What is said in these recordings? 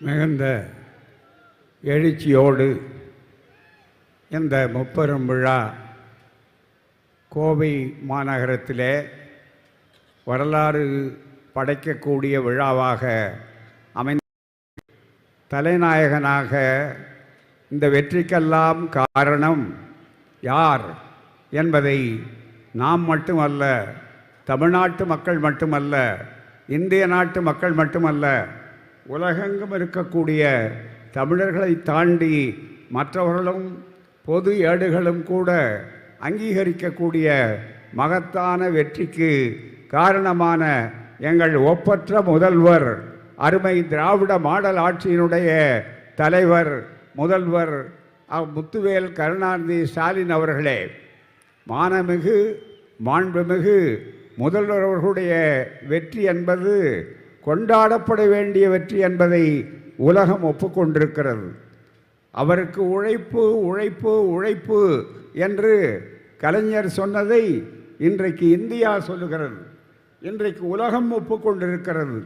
மிகுந்த எழுச்சியோடு இந்த முப்பெரும் விழா கோவை மாநகரத்திலே வரலாறு படைக்கக்கூடிய விழாவாக அமைந்த தலைநாயகனாக இந்த வெற்றிக்கெல்லாம் காரணம் யார் என்பதை நாம் மட்டுமல்ல தமிழ்நாட்டு மக்கள் மட்டுமல்ல இந்திய நாட்டு மக்கள் மட்டுமல்ல உலகெங்கும் இருக்கக்கூடிய தமிழர்களை தாண்டி மற்றவர்களும் பொது ஏடுகளும் கூட அங்கீகரிக்கக்கூடிய மகத்தான வெற்றிக்கு காரணமான எங்கள் ஒப்பற்ற முதல்வர் அருமை திராவிட மாடல் ஆட்சியினுடைய தலைவர் முதல்வர் முத்துவேல் கருணாநிதி ஸ்டாலின் அவர்களே மானமிகு மாண்புமிகு முதல்வர் அவர்களுடைய வெற்றி என்பது கொண்டாடப்பட வேண்டிய வெற்றி என்பதை உலகம் ஒப்புக்கொண்டிருக்கிறது. அவருக்கு உழைப்பு உழைப்பு உழைப்பு என்று கலைஞர் சொன்னதை இன்றைக்கு இந்தியா சொல்லுகிறது. இன்றைக்கு உலகம் ஒப்புக்கொண்டிருக்கிறது.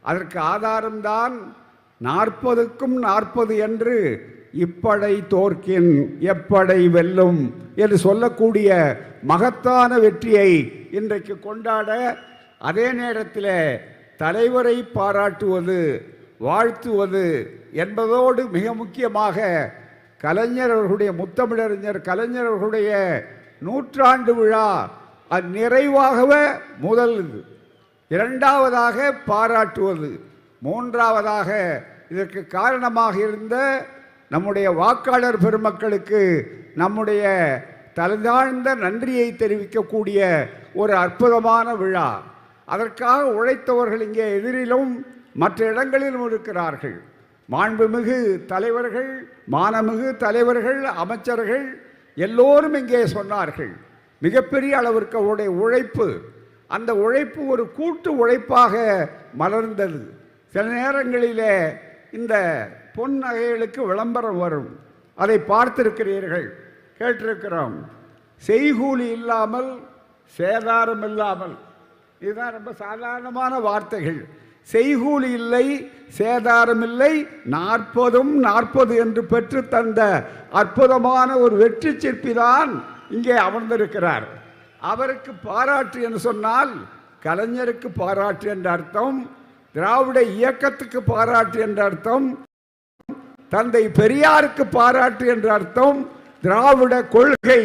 அதற்கு ஆதாரம்தான் நாற்பதுக்கும் நாற்பது என்று இப்படை தோற்கின் எப்படை வெல்லும் என்று சொல்லக்கூடிய மகத்தான வெற்றியை இன்றைக்கு கொண்டாட அதே நேரத்தில் தலைவரை பாராட்டுவது வாழ்த்துவது என்பதோடு மிக முக்கியமாக கலைஞர் அவர்களுடைய முத்தமிழறிஞர் கலைஞர் அவர்களுடைய நூற்றாண்டு விழா அது நிறைவாகவே முதல் இது இரண்டாவதாக பாராட்டுவது மூன்றாவதாக இதற்கு காரணமாக இருந்த நம்முடைய வாக்காளர் பெருமக்களுக்கு நம்முடைய தலைதாழ்ந்த நன்றியை தெரிவிக்கக்கூடிய ஒரு அற்புதமான விழா. அதற்காக உழைத்தவர்கள் இங்கே எதிரிலும் மற்ற இடங்களிலும் இருக்கிறார்கள். மாண்புமிகு தலைவர்கள் மானமிகு தலைவர்கள் அமைச்சர்கள் எல்லோரும் இங்கே சொன்னார்கள். மிகப்பெரிய அளவிற்கு அவருடைய உழைப்பு அந்த உழைப்பு ஒரு கூட்டு உழைப்பாக மலர்ந்தது. சில நேரங்களிலே இந்த பொன் நகைகளுக்கு விளம்பரம் வரும். அதை பார்த்திருக்கிறீர்கள் கேட்டிருக்கிறோம். செய்கூலி இல்லாமல் சேதாரம் இல்லாமல் இதுதான் ரொம்ப சாதாரணமான வார்த்தைகள். செய்கூலி இல்லை சேதாரம் இல்லை நாற்பதும் நாற்பது என்று பெற்று தந்த அற்புதமான ஒரு வெற்றி சிற்பி தான் இங்கே அமர்ந்திருக்கிறார். அவருக்கு பாராட்டு என்று சொன்னால் கலைஞருக்கு பாராட்டு என்ற அர்த்தம் திராவிட இயக்கத்துக்கு பாராட்டு என்ற அர்த்தம் தந்தை பெரியாருக்கு பாராட்டு என்ற அர்த்தம் திராவிட கொள்கை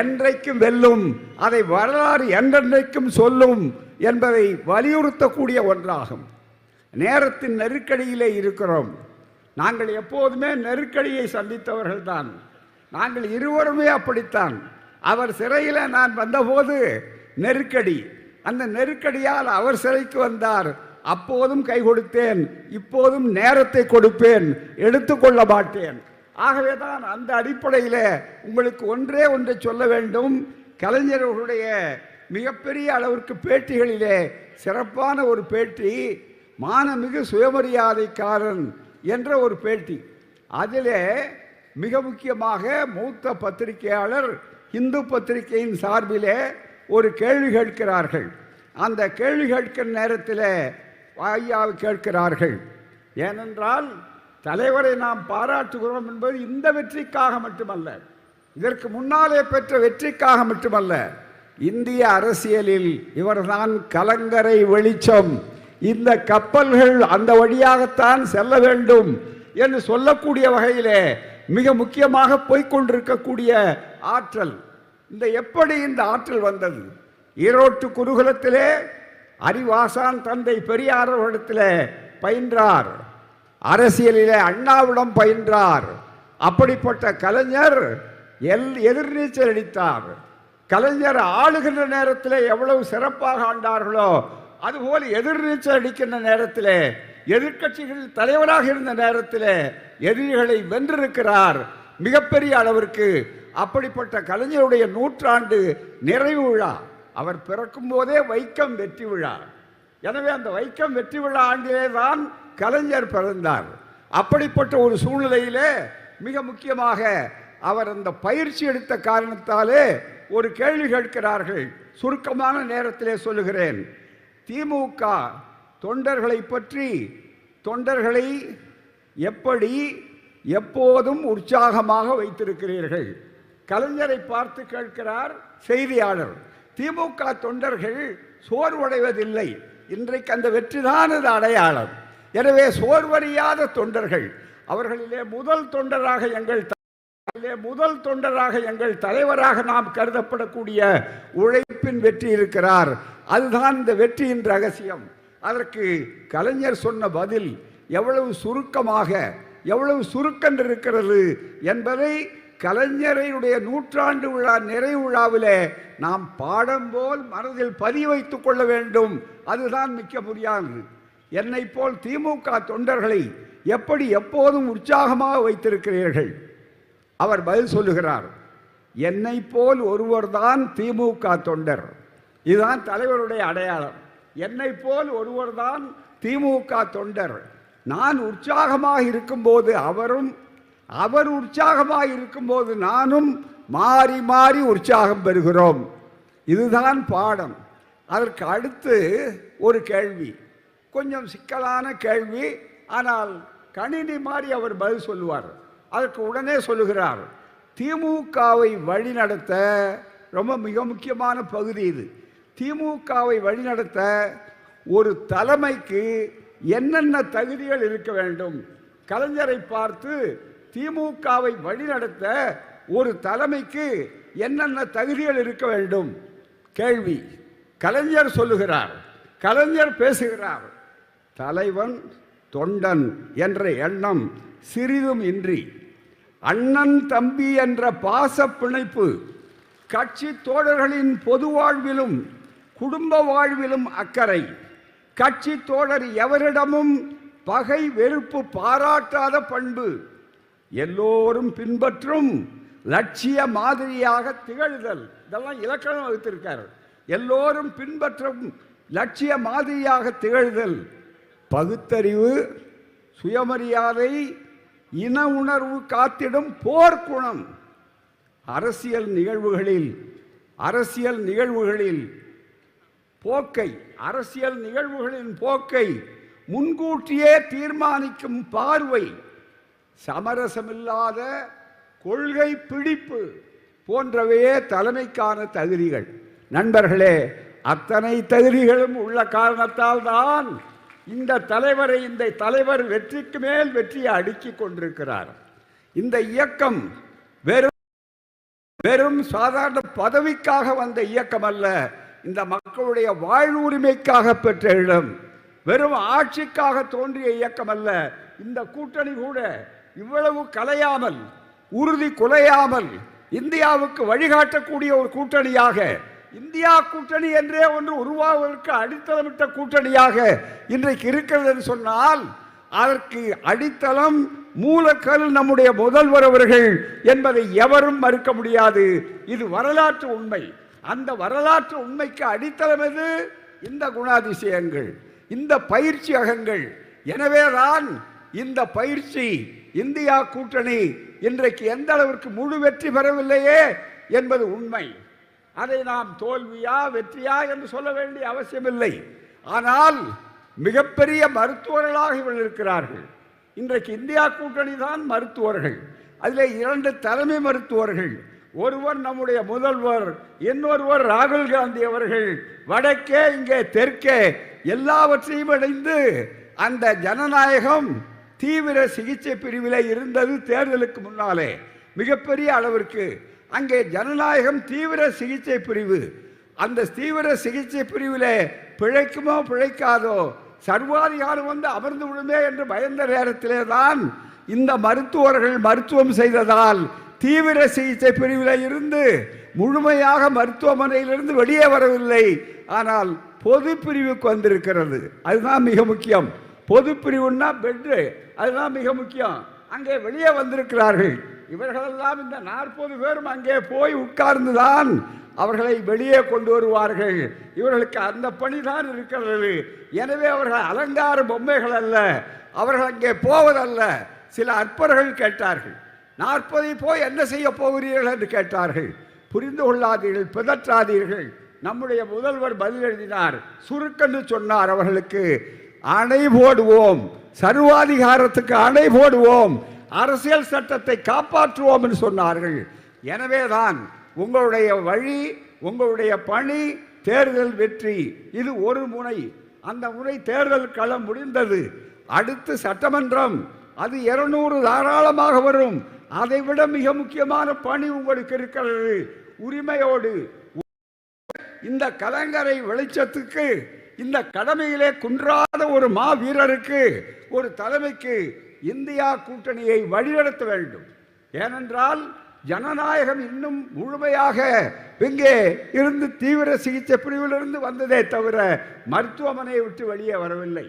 என்றைக்கும் வெல்லும் அதை வரலாறு என்றென்றைக்கும் சொல்லும் என்பதை வலியுறுத்தக்கூடிய ஒன்றாகும். நேரத்தின் நெருக்கடியிலே இருக்கிறோம். நாங்கள் எப்போதுமே நெருக்கடியை சந்தித்தவர்கள்தான். நாங்கள் இருவருமே அப்படித்தான். அவர் சிறையில் நான் வந்தபோது நெருக்கடி. அந்த நெருக்கடியால் அவர் சிறைக்கு வந்தார். அப்போதும் கை கொடுத்தேன். இப்போதும் நேரத்தை கொடுப்பேன். எடுத்துக்கொள்ள மாட்டேன். ஆகவே தான் அந்த அடிப்படையில் உங்களுக்கு ஒன்றே ஒன்றை சொல்ல வேண்டும். கலைஞர்களுடைய மிகப்பெரிய அளவிற்கு பேட்டிகளிலே சிறப்பான ஒரு பேட்டி மானமிகு சுயமரியாதைக்காரன் என்ற ஒரு பேட்டி. அதிலே மிக முக்கியமாக மூத்த பத்திரிகையாளர் இந்து பத்திரிகையின் சார்பிலே ஒரு கேள்வி கேட்கிறார்கள். அந்த கேள்வி கேட்கிற நேரத்தில் ஐயாவை கேட்கிறார்கள் ஏனென்றால் தலைவரை நாம் பாராட்டுகிறோம் என்பது இந்த வெற்றிக்காக மட்டுமல்ல இதற்கு முன்னாலே பெற்ற வெற்றிக்காக மட்டுமல்ல இந்திய அரசியலில் இவர்தான் கலங்கரை வெளிச்சம். இந்த கப்பல்கள் அந்த வழியாகத்தான் செல்ல வேண்டும் என்று சொல்லக்கூடிய வகையிலே மிக முக்கியமாக போய்க்கொண்டிருக்கக்கூடிய ஆற்றல். இந்த எப்படி இந்த ஆற்றல் வந்தது? ஈரோட்டு குருகுலத்திலே அறிவாசான் தந்தை பெரியாரவரிடத்திலே பயின்றார். அரசியலிலே அண்ணாவிடம் பயின்றார். அப்படிப்பட்ட கலைஞர் எல் எதிர்நீச்சல் அடித்தார். கலைஞர் ஆளுகின்ற நேரத்தில் எவ்வளவு சிறப்பாக ஆண்டார்களோ அதுபோல் எதிர்நீச்சல் அடிக்கின்ற நேரத்தில் எதிர்க்கட்சிகள் தலைவராக இருந்த நேரத்தில் எதிரிகளை வென்றிருக்கிறார். மிகப்பெரிய அளவிற்கு அப்படிப்பட்ட கலைஞருடைய நூற்றாண்டு நிறைவு விழா. அவர் பிறக்கும் போதே வைக்கம் வெற்றி விழா. எனவே அந்த வைக்கம் வெற்றி விழா ஆண்டிலே தான் கலைஞர் பிறந்தார். அப்படிப்பட்ட ஒரு சூழ்நிலையிலே மிக முக்கியமாக அவர் அந்த பயிற்சி எடுத்த காரணத்தாலே ஒரு கேள்வி கேட்கிறார்கள். சுருக்கமான நேரத்திலே சொல்லுகிறேன். திமுக தொண்டர்களை பற்றி தொண்டர்களை எப்படி எப்போதும் உற்சாகமாக வைத்திருக்கிறீர்கள்? கலைஞரை பார்த்து கேட்கிறார் செய்தியாளர். திமுக தொண்டர்கள் சோர்வடைவதில்லை. இன்றைக்கு அந்த வெற்றிதான் அது அடையாளம். எனவே சோர்வறியாத தொண்டர்கள் அவர்களிலே முதல் தொண்டராக எங்கள் அதிலே முதல் தொண்டராக எங்கள் தலைவராக நாம் கருதப்படக்கூடிய உழைப்பின் வெற்றி இருக்கிறார். அதுதான் இந்த வெற்றியின் ரகசியம். அதற்கு கலைஞர் சொன்ன பதில் எவ்வளவு சுருக்கமாக எவ்வளவு சுருக்கம் இருக்கிறது என்பதை கலைஞரையுடைய நூற்றாண்டு விழா நிறைவு விழாவிலே நாம் பாடம் போல் மனதில் பதிய வைத்து கொள்ள வேண்டும். அதுதான் மிக்க முடியாது என்னை போல் திமுக தொண்டர்களை எப்படி எப்போதும் உற்சாகமாக வைத்திருக்கிறீர்கள்? அவர் பதில் சொல்லுகிறார் என்னை போல் ஒருவர்தான் திமுக தொண்டர். இதுதான் தலைவருடைய அடையாளம். என்னை போல் ஒருவர்தான் திமுக தொண்டர். நான் உற்சாகமாக இருக்கும்போது அவரும் அவர் உற்சாகமாக இருக்கும்போது நானும் மாறி மாறி உற்சாகம் பெறுகிறோம். இதுதான் பாடம். அதற்கு அடுத்து ஒரு கேள்வி. கொஞ்சம் சிக்கலான கேள்வி ஆனால் கணினி மாதிரி அவர் பதில் சொல்லுவார். அதற்கு உடனே சொல்லுகிறார் திமுகவை வழிநடத்த ரொம்ப மிக முக்கியமான பகுதி இது. திமுகவை வழிநடத்த ஒரு தலைமைக்கு என்னென்ன தகுதிகள் இருக்க வேண்டும்? கலைஞரை பார்த்து திமுகவை வழிநடத்த ஒரு தலைமைக்கு என்னென்ன தகுதிகள் இருக்க வேண்டும்? கேள்வி. கலைஞர் சொல்லுகிறார் கலைஞர் பேசுகிறார் தலைவன் தொண்டன் என்ற எண்ணம் சிறிதும் இன்றி அண்ணன் தம்பி என்ற பாச பிணைப்பு கட்சி தோழர்களின் பொது வாழ்விலும் குடும்ப வாழ்விலும் அக்கறை. கட்சி தோழர் எவரிடமும் பகை வெறுப்பு பாராட்டாத பண்பு. எல்லோரும் பின்பற்றும் லட்சிய மாதிரியாக திகழ்தல். இதெல்லாம் இலக்கணம் வகுத்திருக்கார். எல்லோரும் பின்பற்றும் லட்சிய மாதிரியாக திகழ்தல். பகுத்தறிவு சுயமரியாதை இன உணர்வு காத்திடும் போர்க்குணம் அரசியல் நிகழ்வுகளில் அரசியல் நிகழ்வுகளில் போக்கை அரசியல் நிகழ்வுகளின் போக்கை முன்கூட்டியே தீர்மானிக்கும் பார்வை சமரசமில்லாத கொள்கை பிடிப்பு போன்றவையே தலைமைக்கான தகுதிகள். நண்பர்களே அத்தனை தகுதிகளும் உள்ள காரணத்தால் தான் இந்த தலைவரை இந்த தலைவர் வெற்றிக்கு மேல் வெற்றியை அடுக்கி கொண்டிருக்கிறார். இந்த இயக்கம் வெறும் வெறும் சாதாரண பதவிக்காக வந்த இயக்கம் அல்ல. இந்த மக்களுடைய வாழ்வுரிமைக்காக பெற்ற இடம். வெறும் ஆட்சிக்காக தோன்றிய இயக்கம் அல்ல. இந்த கூட்டணி கூட இவ்வளவு கலையாமல் உறுதி குலையாமல் இந்தியாவுக்கு வழிகாட்டக்கூடிய ஒரு கூட்டணியாக இந்தியா கூட்டணி என்றே ஒன்று உருவாவதற்கு அடித்தளமிட்ட கூட்டணியாக இன்றைக்கு இருக்கிறது என்று சொன்னால் அதற்கு அடித்தளம் மூலக்கல் நம்முடைய முதல்வர் அவர்கள் என்பதை எவரும் மறுக்க முடியாது. இது வரலாற்று உண்மை. அந்த வரலாற்று உண்மைக்கு அடித்தளம் எது? இந்த குணாதிசயங்கள் இந்த பயிற்சி அகங்கள். எனவேதான் இந்த பயிற்சி இந்தியா கூட்டணி இன்றைக்கு எந்த அளவிற்கு முழு வெற்றி பெறவில்லையே என்பது உண்மை. அதை நாம் தோல்வியா வெற்றியா என்று சொல்ல வேண்டிய அவசியமில்லை. ஆனால் மிகப்பெரிய மருத்துவர்களாக இவர்கள் இருக்கிறார்கள். இன்றைக்கு இந்தியா கூட்டணி தான் மருத்துவர்கள். அதில் இரண்டு தலைமை மருத்துவர்கள். ஒருவர் நம்முடைய முதல்வர் இன்னொருவர் ராகுல் காந்தி அவர்கள். வடக்கே இங்கே தெற்கே எல்லாவற்றையும் இணைந்து அந்த ஜனநாயகம் தீவிர சிகிச்சை பிரிவில் இருந்தது தேர்தலுக்கு முன்னாலே. மிகப்பெரிய அளவிற்கு அங்கே ஜனநாயகம் தீவிர சிகிச்சை பிரிவு. அந்த தீவிர சிகிச்சை பிரிவிலே பிழைக்குமோ பிழைக்காதோ சர்வாதிகாரம் வந்து அமர்ந்து விடுமே என்று பயந்த நேரத்திலே தான் இந்த மருத்துவர்கள் மருத்துவம் செய்ததால் தீவிர சிகிச்சை பிரிவில் இருந்து முழுமையாக மருத்துவமனையிலிருந்து வெளியே வரவில்லை. ஆனால் பொது பிரிவுக்கு வந்திருக்கிறது. அதுதான் மிக முக்கியம். பொது பிரிவுன்னா பெட்டு. அதுதான் மிக முக்கியம். அங்கே வெளியே வந்திருக்கிறார்கள். இவர்களெல்லாம் இந்த நாற்பது பேரும் அங்கே போய் உட்கார்ந்துதான் அவர்களை வெளியே கொண்டு வருவார்கள். இவர்களுக்கு அந்த பணிதான் இருக்கிறது. எனவே அவர்கள் அலங்கார பொம்மைகள் அல்ல அவர்கள் அங்கே போவதல்ல. சில அற்பர்கள் கேட்டார்கள் நாற்பதை போய் என்ன செய்ய போகிறீர்கள்? என்று கேட்டார்கள். புரிந்து கொள்ளாதீர்கள் பிதற்றாதீர்கள். நம்முடைய முதல்வர் பதில் எழுதினார். சுருக்கென்று சொன்னார் அவர்களுக்கு அணை போடுவோம் சர்வாதிகாரத்துக்கு அணை போடுவோம் அரசியல் சட்டத்தை காப்பாற்றுவோம் என்று சொன்னார்கள். எனவேதான் உங்களுடைய வழி உங்களுடைய பணி தேர்தல் வெற்றி இது ஒரு முனை. அந்த முறை தேர்தல் களம் முடிந்தது. அடுத்து சட்டமன்றம் அது இருநூறு தாராளமாக வரும். அதைவிட மிக முக்கியமான பணி உங்களுக்கு இருக்கிறது. உரிமையோடு. இந்த கலங்கரை வெளிச்சத்துக்கு இந்த கடமையிலே குன்றாத ஒரு மாவீரருக்கு ஒரு தலைமைக்கு இந்தியா கூட்டணியை வழிநடத்த வேண்டும். ஏனென்றால் ஜனநாயகம் இன்னும் முழுமையாக இங்கே இருந்து தீவிர சிகிச்சை பிரிவிலிருந்து வந்ததே தவிர மருத்துவமனையை விட்டு வெளியே வரவில்லை.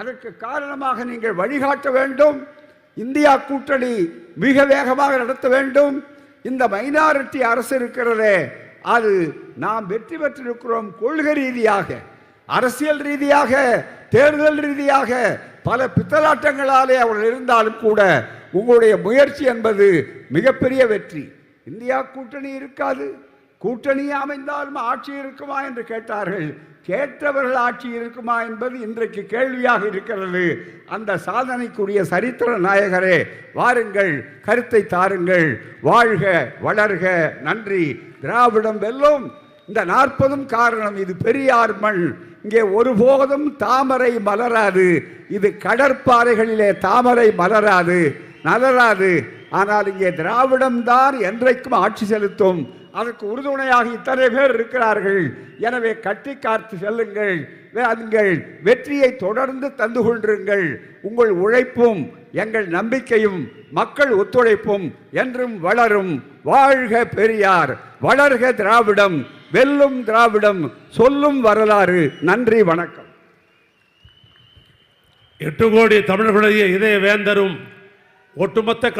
அதற்கு காரணமாக நீங்கள் வழிகாட்ட வேண்டும். இந்தியா கூட்டணி மிக வேகமாக நடத்த வேண்டும். இந்த மைனாரிட்டி அரசு இருக்கிறதே அது நாம் வெற்றி பெற்றிருக்கிறோம் கொள்கை ரீதியாக அரசியல் ரீதியாக தேர்தல் ரீதியாக பல பித்தலாட்டங்களாலே அவர்கள் இருந்தாலும் கூட உங்களுடைய முயற்சி என்பது மிகப்பெரிய வெற்றி. இந்தியா கூட்டணி இருக்காது. கூட்டணி அமைந்தாலும் ஆட்சி இருக்குமா என்று கேட்டார்கள். கேட்டவர்கள் ஆட்சி இருக்குமா என்பது இன்றைக்கு கேள்வியாக இருக்கிறது. அந்த சாதனைக்குரிய சரித்திர நாயகரே வாருங்கள் கருத்தை தாருங்கள். வாழ்க வளர்க நன்றி. திராவிடம் வெல்லும். இந்த நாற்பதும் காரணம். இது பெரியார் மண். இங்கே ஒருபோதும் தாமரை மலராது. இது கடற்பாறைகளிலே தாமரை மலராது. மலராது ஆனால் இங்கே திராவிடம்தான் என்றைக்கும் ஆட்சி செலுத்தும். அதற்கு உறுதுணையாக இத்தனை பேர் இருக்கிறார்கள். எனவே கட்டி காத்து செல்லுங்கள். நீங்கள் வெற்றியை தொடர்ந்து தந்து கொண்டிருங்கள். உங்கள் உழைப்பும் எங்கள் நம்பிக்கையும் மக்கள் ஒத்துழைப்பும் என்றும் வளரும். வாழ்க பெரியார். வளர்க திராவிடம். வெல்லும் திராவிடம் சொல்லும் வரலாறு. நன்றி வணக்கம். எட்டு கோடி தமிழர்களுடைய இதய வேந்தரும் ஒட்டுமொத்த